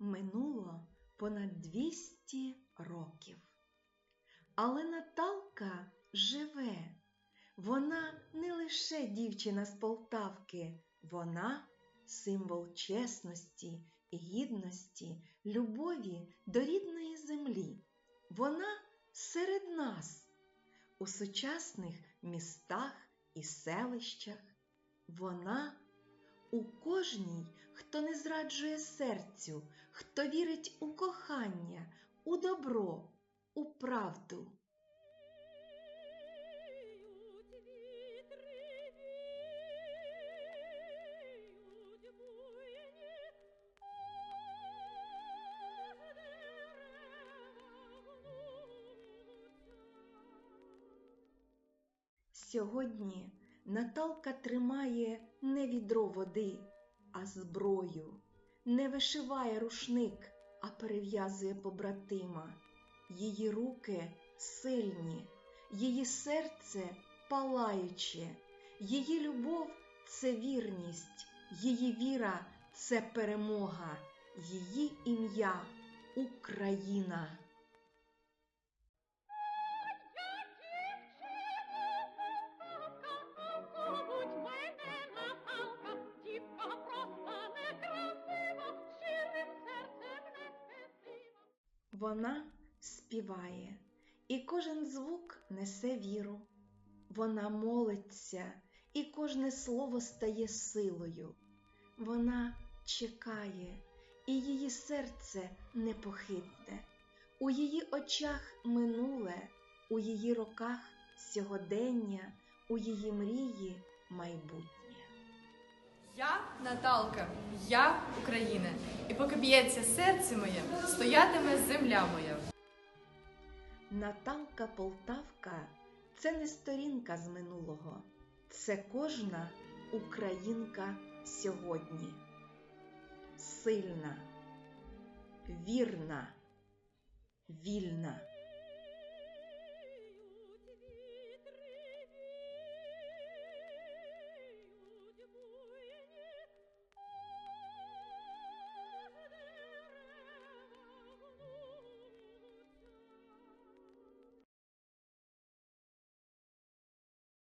минуло понад 200 років. Але Наталка живе. Вона не лише дівчина з Полтавки, вона символ чесності, гідності, любові до рідної землі. Вона серед нас у сучасних містах і селищах. Вона у кожній, хто не зраджує серцю, хто вірить у кохання, у добро, у правду. Сьогодні Наталка тримає не відро води, а зброю, не вишиває рушник, а перев'язує побратима. Її руки сильні, її серце палаюче, її любов це вірність, її віра це перемога, її ім'я Україна. Вона співає, і кожен звук несе віру. Вона молиться, і кожне слово стає силою. Вона чекає, і її серце непохитне. У її очах минуле, у її руках сьогодення, у її мрії майбутнє. Я Наталка, я Україна, і поки б'ється серце моє, стоятиме земля моя. Наталка Полтавка це не сторінка з минулого, це кожна українка сьогодні. Сильна, вірна, вільна.